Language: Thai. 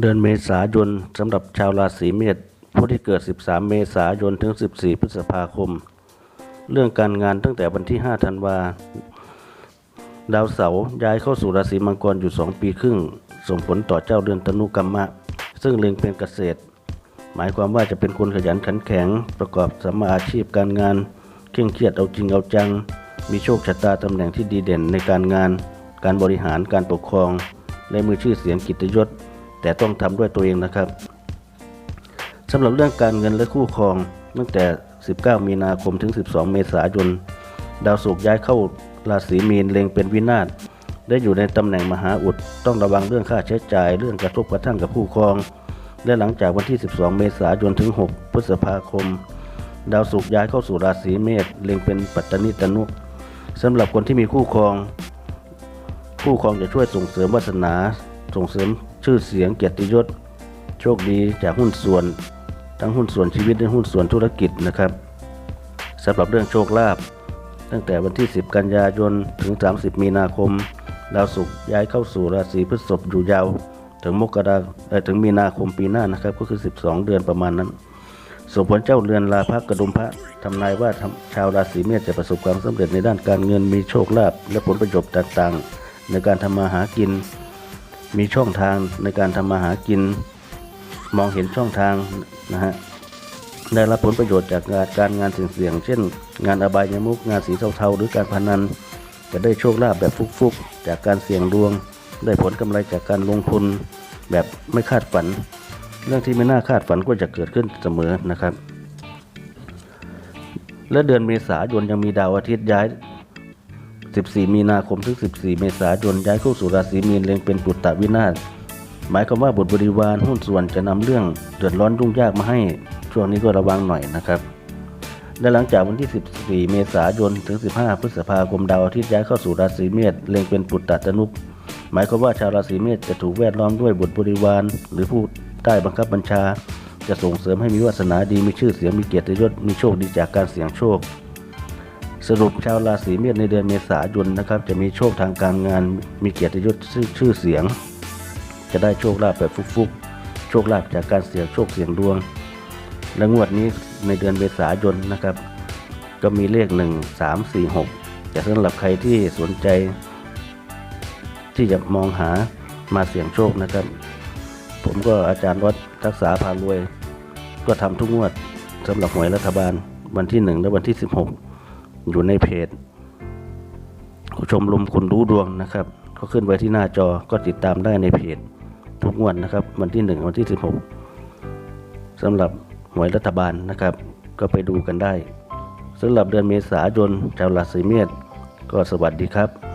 เดือนเมษายนสำหรับชาวราศีเมษผู้ที่เกิด 13 เมษายนถึง 14 พฤษภาคม เรื่องการงานตั้งแต่วันที่ 5 ธันวาดาวเสาร์ย้ายเข้าสู่ราศีมังกรอยู่ 2 ปีครึ่ง ส่งผลต่อเจ้าเดือนตนุกรรมะ ซึ่งเล็งเป็นเกษตร หมายความว่าจะเป็นคนขยันขันแข็ง ประกอบสัมมาอาชีพการงาน เคร่งเครียดเอาจริงเอาจัง มีโชคชะตาตำแหน่งที่ดีเด่นในการงาน การบริหารการปกครอง และมือชื่อเสียงกิตยศ แต่ต้องทำด้วยตัวเองนะครับสำหรับเรื่องการเงินและคู่ครอง ตั้งแต่ 19 มีนาคมถึง 12 เมษายน ดาวศุกร์ย้ายเข้าราศีมีนเล็งเป็นวินาศได้อยู่ในตำแหน่งมหาอุด ต้องระวังเรื่องค่าใช้จ่าย เรื่องกระทบกระทั่งกับคู่ครอง และหลังจากวันที่ 12 เมษายนถึง 6 พฤษภาคม ดาวศุกร์ย้ายเข้าสู่ราศีเมษเล็งเป็นปัตตนิตนุสำหรับคนที่มีคู่ครอง คู่ครองจะช่วยส่งเสริมวาสนา ส่งเสริม ชื่อเสียงเกียรติยศ โชคดีจากหุ้นส่วน ทั้งหุ้นส่วนชีวิตและหุ้นส่วนธุรกิจนะครับสำหรับเรื่องโชคลาภตั้งแต่วันที่ 10 กันยายนถึง 30 มีนาคมดาวศุกร์ย้ายเข้าสู่ราศีพฤษภอยู่ยาว ถึงมกราถึงมีนาคมปีหน้านะครับ ก็คือ 12 เดือนประมาณนั้นส่งผลเจ้าเรือนลาภกระดุมพระทำนายว่าชาวราศีเมษจะประสบความสำเร็จในด้านการเงินมีโชคลาภและผลประโยชน์ต่างๆ ในการทำมาหากิน มีช่องทางในการทำมาหากิน มองเห็นช่องทางนะฮะได้รับผลประโยชน์จากงานการงานเสี่ยงๆเช่น งานอบายมุกงานสีเทาๆหรือการพนัน จะได้โชคลาภแบบฟุกๆ จากการเสี่ยงดวง ได้ผลกำไรจากการลงทุนแบบไม่คาดฝัน เรื่องที่ไม่น่าคาดฝันก็จะเกิดขึ้นเสมอนะครับ และเดือนเมษายนยังมีดาวอาทิตย์ย้าย 14 มีนาคมถึง 14 เมษายนย้ายเข้าสู่ราศีมีนเล็งเป็นปุตตะวินาศหมายความว่าบุตรบริวารหุ้นส่วนจะนำเรื่องเดือดร้อนยุ่งยากมาให้ช่วงนี้ก็ระวังหน่อยนะครับและหลังจากวันที่ 14 เมษายนถึง 15 พฤษภาคมดาวอาทิตย์ย้ายเข้าสู่ราศีเมษเล็งเป็นปุตตะตนุปหมายความว่าชาวราศีเมษจะถูกแวดล้อมด้วยบุตรบริวารหรือผู้ใต้บังคับบัญชา จะส่งเสริมให้มีวาสนาดีมีชื่อเสียงมีเกียรติยศมีโชคดีจากการเสี่ยงโชค สรุปชาวราศีเมษในเดือนเมษายนนะครับ จะมีโชคทางการงาน มีเกียรติยศชื่อชื่อเสียง จะได้โชคลาภแบบฟุกๆ โชคลาภจากการเสี่ยงโชคเสี่ยงดวง และงวดนี้ในเดือนเมษายนนะครับ ก็มีเลข 1 3 4 6 แต่สำหรับใครที่สนใจ ที่จะมองหามาเสี่ยงโชคนะครับ ผมก็อาจารย์วัดทักษาพารวย ก็ทำทุกงวดสำหรับหวยรัฐบาลวันที่ 1 และวันที่ 16 อยู่ในเพจชมรมคนรู้ดวงนะครับ ก็ขึ้นไว้ที่หน้าจอก็ติดตามได้ในเพจทุกวันนะครับ วันที่ 1 วันที่ 16สำหรับหวยรัฐบาลนะครับ ก็ไปดูกันได้สำหรับเดือนเมษายนชาวราศีเมษก็สวัสดีครับ